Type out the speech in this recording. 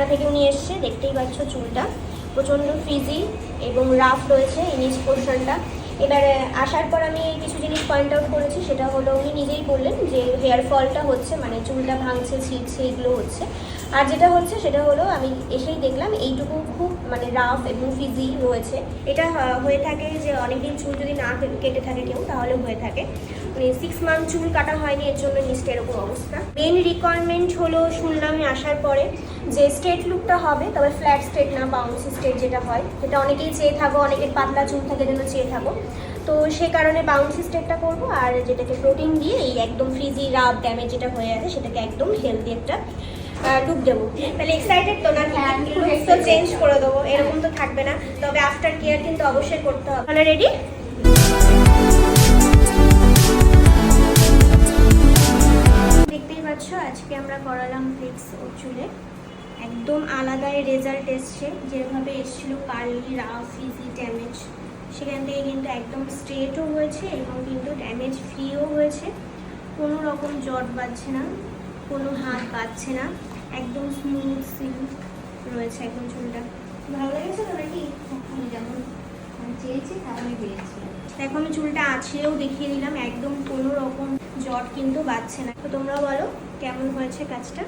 যাত্রা থেকে উনি এসছে, দেখতেই পাচ্ছ চুলটা। প্রচণ্ড ফ্রিজি এবং রাফ রয়েছে এই পোর্শনটা এবারে আসার পর আমি কিছু জিনিস পয়েন্ট আউট করেছি, সেটা হলো উনি নিজেই বললেন যে হেয়ার ফলটা হচ্ছে মানে চুলটা ভাঙছে, ছিঁড়ছে, এগুলো হচ্ছে। আর যেটা হচ্ছে, সেটা হলো আমি এসেই দেখলাম এইটুকু খুব মানে রাফ এবং ফিজি রয়েছে। এটা হয়ে থাকে যে অনেকদিন চুল যদি না কেটে থাকে কেউ তাহলে হয়ে থাকে। মানে সিক্স মান্থ চুল কাটা হয়নি, এর জন্য নিচটা এরকম অবস্থা। মেন রিকোয়ারমেন্ট হলো শুনলাম আসার পরে যে স্ট্রেট লুকটা হবে তবে ফ্ল্যাট স্ট্রেট না বাউন্সি স্ট্রেট যেটা হয় যেটা অনেকেই চেয়ে থাকো অনেকের পাতলা চুল থাকে যেন চেয়ে থাকো। তো সে কারণে বাউন্সি স্ট্রেটটা করব আর যেটাকে প্রোটিন দিয়ে এই একদম ফ্রিজি রাব ড্যামেজ যেটা হয়ে আছে সেটাকে একদম হেলদি একটা লুক দেবো। তাহলে এক্সাইটেড তো না? হ্যাঁ, তো চেঞ্জ করে দেবো এরকম তো থাকবে না। তবে আফটার কেয়ার কিন্তু অবশ্যই করতে হবে। তাহলে রেডি দেখতেই পাচ্ছ আজকে আমরা করালাম ফ্লিক্স ওর চুলে। একদম আলাদাই রেজাল্ট এসছে। যেভাবে এসেছিল কার্লি রাফ ইজি ড্যামেজ সেখান থেকে কিন্তু একদম স্ট্রেটও হয়েছে এবং কিন্তু ড্যামেজ ফ্রিও হয়েছে। কোনো রকম জট বাজছে না কোনো হাত বাজছে না একদম স্মুথ সিল্ক রয়েছে এখন চুলটা। ভালো লেগেছে তো নাকি? আমি যেমন চেয়েছি তেমনই পেয়েছি দেখো আমি চুলটা আছড়েও দেখিয়ে দিলাম একদম কোনো রকম জট কিন্তু বাজছে না। তো তোমরা বলো কেমন হয়েছে কাজটা?